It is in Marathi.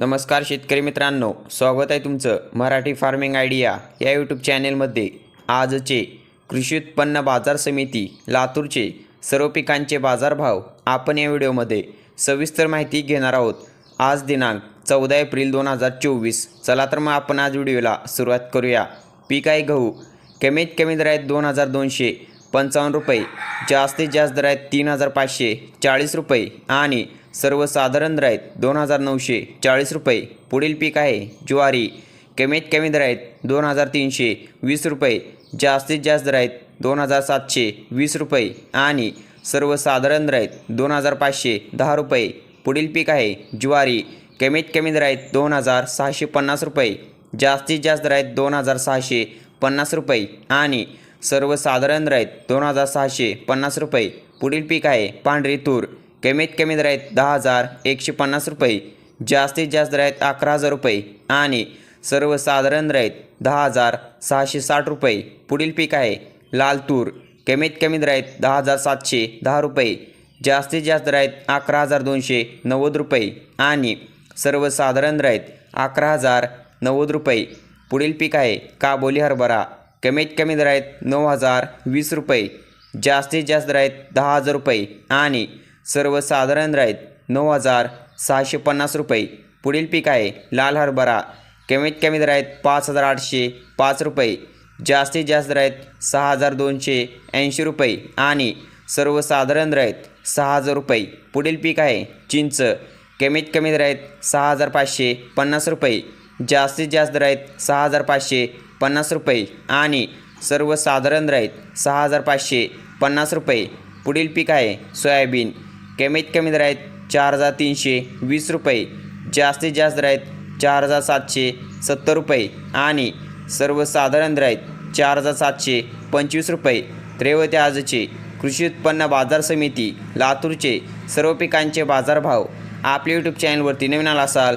नमस्कार शेतकरी मित्रांनो स्वागत आहे तुमचं मराठी फार्मिंग आयडिया या यूट्यूब चॅनेलमध्ये आजचे कृषी उत्पन्न बाजार समिती लातूरचे सर्व पिकांचे बाजारभाव आपण या व्हिडिओमध्ये सविस्तर माहिती घेणार आहोत. आज दिनांक चौदा एप्रिल दोन हजार चोवीस. चला तर मग आपण आज व्हिडिओला सुरुवात करूया. पीक आहे गहू. कमीत कमी दरात दोन हजार दोनशे. पंचावन्न रुपये. जास्तीत जास्त दर आहेत तीन हजार पाचशे चाळीस रुपये. आणि सर्वसाधारण दर आहेत दोन हजार नऊशे चाळीस रुपये. पुढील पीक आहे ज्वारी. कमीत कमी दर आहेत दोन हजार तीनशे वीस रुपये. जास्तीत जास्त दर आहेत दोन हजार सातशे वीस रुपये. आणि सर्वसाधारण दर आहेत दोन हजार पाचशे दहा रुपये. पुढील पीक आहे ज्वारी. कमीत कमी दर आहेत दोन हजार सहाशे पन्नास रुपये. जास्तीत जास्त दर आहेत दोन हजार सहाशे पन्नास रुपये. आणि सर्वसाधारण दर दोन हजार सहाशे पन्नास रुपये. पुढील पीक आहे पांढरी तूर. कमीत कमी दर दहा हजार एकशे पन्नास रुपये. जास्तीत जास्त दर अकरा हजार रुपये. आणि सर्वसाधारण दर दहा हजार सहाशे साठ रुपये. पुढील पीक आहे लाल तूर. कमीत कमी दर दहा हजार सातशे दहा रुपये. जास्तीत जास्त दरात अकरा हजार दोनशे नव्वद रुपये. आणि सर्वसाधारण दर अकरा हजार नव्वद रुपये. पुढील पीक आहे काबोली हरभरा. कमीत कमी दर आहेत नऊ हजार वीस रुपये जास्तीत जास्त दर आहेत दहा हजार रुपये आणि सर्वसाधारण दर आहेत नऊ हजार सहाशे पन्नास रुपये. पुढील पीक आहे लाल हरभरा. कमीत कमी दर आहेत पाच हजार आठशे पाच रुपये जास्तीत जास्त दर आहेत सहा हजार दोनशे ऐंशी रुपये आणि सर्वसाधारण दर आहेत सहा हजार रुपये. पुढील पीक आहे चिंच. कमीत कमी दर आहेत सहा हजार पाचशे पन्नास रुपये जास्तीत जास्त दर आहेत सहा हजार पाचशे पन्नास रुपये आणि सर्वसाधारण राईत सहा हजार पाचशे पन्नास रुपये. पुढील पीक आहे सोयाबीन. कमीत कमी दर आहेत चार हजार तीनशे वीस रुपये. जास्तीत जास्त राहत चार हजार सातशे सत्तर रुपये आणि सर्वसाधारण दर आहेत चार हजार सातशे पंचवीस रुपये. त्रेवते आजचे कृषी उत्पन्न बाजार समिती लातूरचे सर्व पिकांचे बाजारभाव. आपल्या यूट्यूब चॅनलवरती नवीन आला असाल